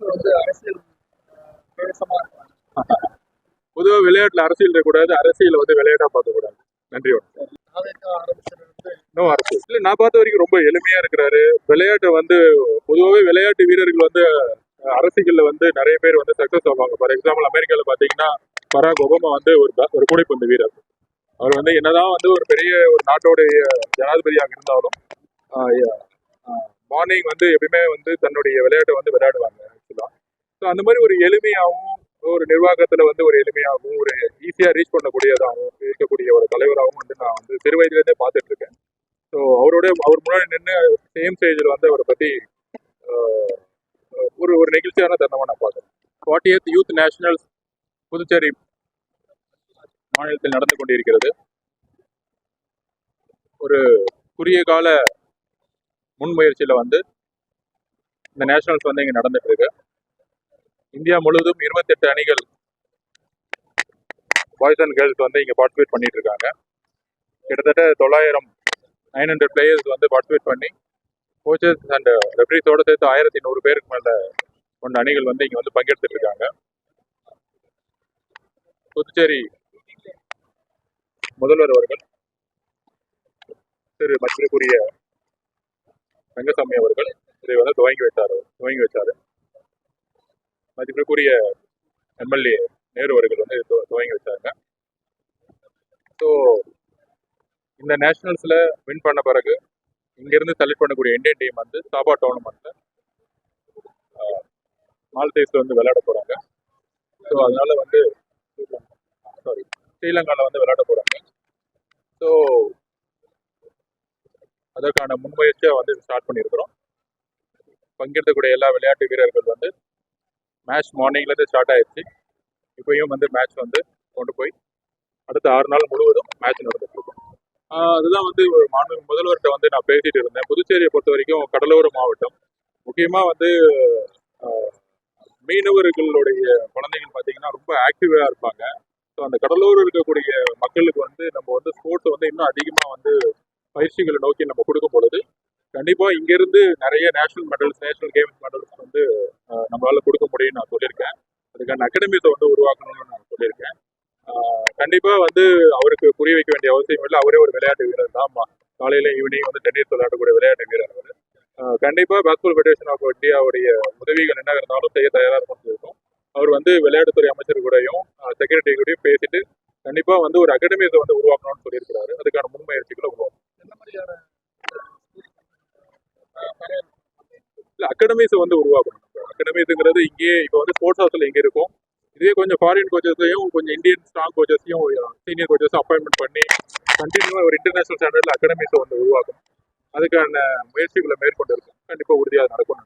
அரசு வந்து அரசியல் பொதுவாக விளையாட்டுல அரசியல் இருக்கக்கூடாது அரசியல் வந்து விளையாட்டா பார்க்கக்கூடாது. நன்றி வணக்கம். இன்னும் அரசியல். இல்லை நான் பார்த்த வரைக்கும் ரொம்ப எளிமையா இருக்கிறாரு. விளையாட்டை வந்து பொதுவாகவே விளையாட்டு வீரர்கள் வந்து அஹ், அரசியல்ல வந்து நிறைய பேர் வந்து சக்சஸ் ஆவாங்க. ஃபார் எக்ஸாம்பிள் அமெரிக்கால பாத்தீங்கன்னா பராக் ஒபாமா வந்து ஒரு ஒரு கூடைப்பந்து வீரர். அவர் வந்து என்னதான் வந்து ஒரு பெரிய ஒரு நாட்டோடைய ஜனாதிபதியாக இருந்தாலும் மார்னிங் வந்து எப்பயுமே வந்து தன்னுடைய விளையாட்டை வந்து விளையாடுவாங்க. ஸோ அந்த மாதிரி ஒரு எளிமையாகவும் ஒரு நிர்வாகத்துல வந்து ஒரு எளிமையாகவும் ஒரு ஈஸியா ரீச் பண்ணக்கூடியதாகவும் இருக்கக்கூடிய ஒரு தலைவராகவும் வந்து நான் வந்து சிறு வயதுலேருந்தே பார்த்துட்டு இருக்கேன் ஸோ அவரோட அவர் முன்னாடி நின்று சேம் ஸ்டேஜில் வந்து அவரை பற்றி ஒரு ஒரு நெகிழ்ச்சியான தருணமாக நான் பார்க்குறேன். Forty eight youth nationals Puducherry மாநிலத்தில் நடந்து கொண்டிருக்கிறது. ஒரு குறுகிய கால முன்முயற்சியில் வந்து இந்த நேஷனல்ஸ் வந்து இங்கே நடந்துட்டு இருக்கு இந்தியா முழுவதும் இருபத்தெட்டு அணிகள் பாய்ஸ் அண்ட் கேர்ள்ஸ் வந்து இங்கே பார்ட்டிசிபேட் பண்ணிட்டு இருக்காங்க கிட்டத்தட்ட தொள்ளாயிரம் நைன் ஹண்ட்ரட் பிளேயர்ஸ் வந்து பார்ட்டிசிபேட் பண்ணி கோச்சஸ் அண்ட் ரெஃபரிஸோட சேர்த்து ஆயிரத்தி நூறு பேருக்கு மேலே கொண்ட அணிகள் வந்து இங்கே வந்து பங்கெடுத்துட்டு இருக்காங்க புதுச்சேரி முதல்வர் அவர்கள் திரு மற்றக்குரிய ரங்கசாமி அவர்கள் இதை வந்து துவங்கி வைத்தார் துவங்கி வைத்தார் மதிப்பிற்குரிய எம்எல்ஏ நேரு அவர்கள் வந்து துவங்கி வச்சாங்க ஸோ இந்த நேஷனல்ஸில் வின் பண்ண பிறகு இங்கேருந்து செலக்ட் பண்ணக்கூடிய இந்தியன் டீம் வந்து சாபா டோர்னமெண்ட்டில் மால்தீவ்ஸ்ல வந்து விளையாட போகிறாங்க ஸோ அதனால வந்து சாரி ஸ்ரீலங்காவில் வந்து விளையாட போகிறாங்க ஸோ அதற்கான முன்முயற்சியாக வந்து ஸ்டார்ட் பண்ணியிருக்கிறோம். பங்கெடுக்கக்கூடிய எல்லா விளையாட்டு வீரர்கள் வந்து மேட்ச் மார்னிங்ல இருந்து ஸ்டார்ட் ஆயிடுச்சு இப்பயும் வந்து மேட்ச் வந்து கொண்டு போய் அடுத்த ஆறு நாள் முழுவதும் மேட்ச் நடந்துட்டு இருக்கும் அதுதான் வந்து ஒரு மாநில முதல்வர்கிட்ட வந்து நான் பேசிட்டு இருந்தேன். புதுச்சேரியை பொறுத்த வரைக்கும் கடலோர மாவட்டம். முக்கியமா வந்து மீனவர்களுடைய குழந்தைகள் பார்த்தீங்கன்னா ரொம்ப ஆக்டிவாக இருப்பாங்க. ஸோ அந்த கடலோரம் இருக்கக்கூடிய மக்களுக்கு வந்து நம்ம வந்து ஸ்போர்ட்ஸ் வந்து இன்னும் அதிகமாக வந்து பயிற்சிகளை நோக்கி நம்ம கொடுக்கும் பொழுது கண்டிப்பாக இங்கேருந்து நிறைய national medals national games medals வந்து நம்மளால் நம்மளால கொடுக்க முடியும்னு நான் சொல்லியிருக்கேன். அதுக்கான அகாடமிஸை வந்து உருவாக்கணும்னு நான் சொல்லியிருக்கேன். கண்டிப்பாக கண்டிப்பா வந்து அவருக்கு புரிய வைக்க வேண்டிய அவசியம் இல்லை. அவரே ஒரு விளையாட்டு வீரர் தான். காலையில் காலையில ஈவினிங் வந்து டென்னிஸ் விளையாடக்கூடிய விளையாட்டு வீரர் அவர். கண்டிப்பாக கண்டிப்பா பாஸ்கெட் ஃபெடரேஷன் ஆஃப் இந்தியாவுடைய உதவிகள் என்ன இருந்தாலும் செய்ய தயாரா இருக்கும் இருக்கும். அவர் வந்து விளையாட்டுத்துறை அமைச்சர் கூடயும் செக்ரட்டரி கூடயும் பேசிட்டு கண்டிப்பா வந்து ஒரு அகாடமிஸை வந்து உருவாக்கணும்னு சொல்லியிருக்கிறாரு. அதுக்கான முன்முயற்சிகளை உருவாக்கணும் என்ன மாதிரியான இல்ல அகாடமிஸை வந்து உருவாக்கணும். அகாடமிஸுங்கிறது இங்கேயே இப்போ வந்து ஸ்போர்ட்ஸ் ஹவுஸ்ல இங்கே இருக்கும். இதே கொஞ்சம் ஃபாரின் கோச்சஸையும் கொஞ்சம் இந்தியன் ஸ்ட்ராங் கோச்சஸையும் சீனியர் கோச்சஸும் அப்பாயின்மெண்ட் பண்ணி கண்டினியூவாக ஒரு இன்டர்நேஷனல் ஸ்டாண்டர்டில் அகாடமிஸை வந்து உருவாக்கணும். அதுக்கான முயற்சிகளை மேற்கொண்டு இருக்கும் கண்டிப்பாக உறுதியாக நடக்கும்